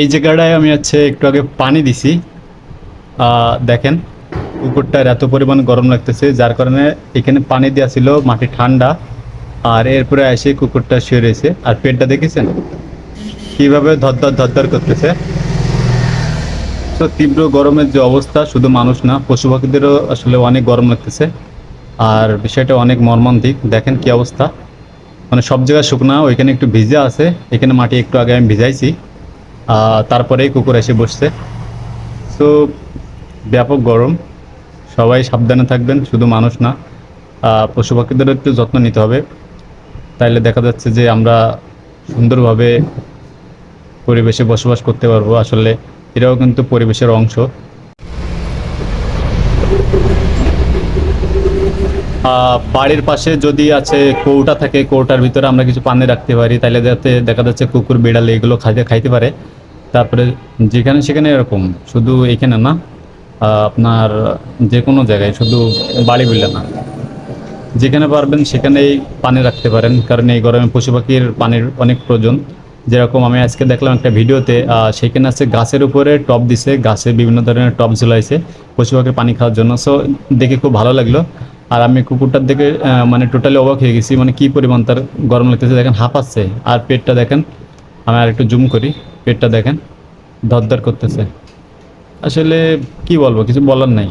এই জায়গাটায় আমি হচ্ছে একটু আগে পানি দিছি। দেখেন কুকুরটার এত পরিমাণ গরম লাগতেছে, যার কারণে এখানে পানি দেওয়া ছিল মাটি ঠান্ডা, আর এরপরে এসে কুকুরটা শুয়ে রয়েছে। আর পেটটা দেখেছেন? কীভাবে ধরধর ধরধর করতেছে। তো তীব্র গরমের যে অবস্থা, শুধু মানুষ না পশু পাখিদেরও আসলে অনেক গরম লাগতেছে। আর বিষয়টা অনেক মর্মান্তিক। দেখেন কি অবস্থা। মানে সব জায়গায় শুকনা, ওইখানে একটু ভিজে আছে। এখানে মাটি একটু আগে আমি ভিজাইছি। তারপরেই কুকুর এসে বসছে। তো ব্যাপক গরম। সবাই সাবধানে থাকবেন, শুধু মানুষ না। পশু পাখিদেরও একটু যত্ন নিতে হবে। তাইলে দেখা যাচ্ছে যে আমরা সুন্দরভাবে পরিবেশে বসবাস করতে পারব। আসলে এরাও কিন্তু পরিবেশের অংশ। বাড়ির পাশে যদি আছে কৌটা থাকে, কৌটার ভিতরে আমরা কিছু পানি রাখতে পারি। তাহলে যাতে দেখা যাচ্ছে কুকুর, বিড়াল এগুলো খাইতে খাইতে পারে। তারপরে যেখানে সেখানে এরকম শুধু এখানে না আপনার যে কোনো জায়গায় শুধু বাড়ি বিলে না। যেখানে পারবেন সেখানেই পানি রাখতে পারেন কারণ এই গরমে পশু পাখির পানির অনেক প্রয়োজন। যেরকম আমি আজকে দেখলাম একটা ভিডিওতে সেখানে আছে গাছের উপরে টব দিছে গাছে বিভিন্ন ধরনের টব ঝুলাইছে পশু পাখির পানি খাওয়ার জন্য। সো দেখে খুব ভালো লাগল। আর আমি কুকুরটার আহ, মানে টোটালি অবাক হয়ে গেছি মানে কি পরিমাণ তার গরম লাগতেছে। দেখেন হাঁপাচ্ছে আর পেটটা দেখেন আমি আর একটু জুম করি। পেটটা দেখেন। ধরধর করতেছে। আসলে কি বলব কিছু বলার নাই।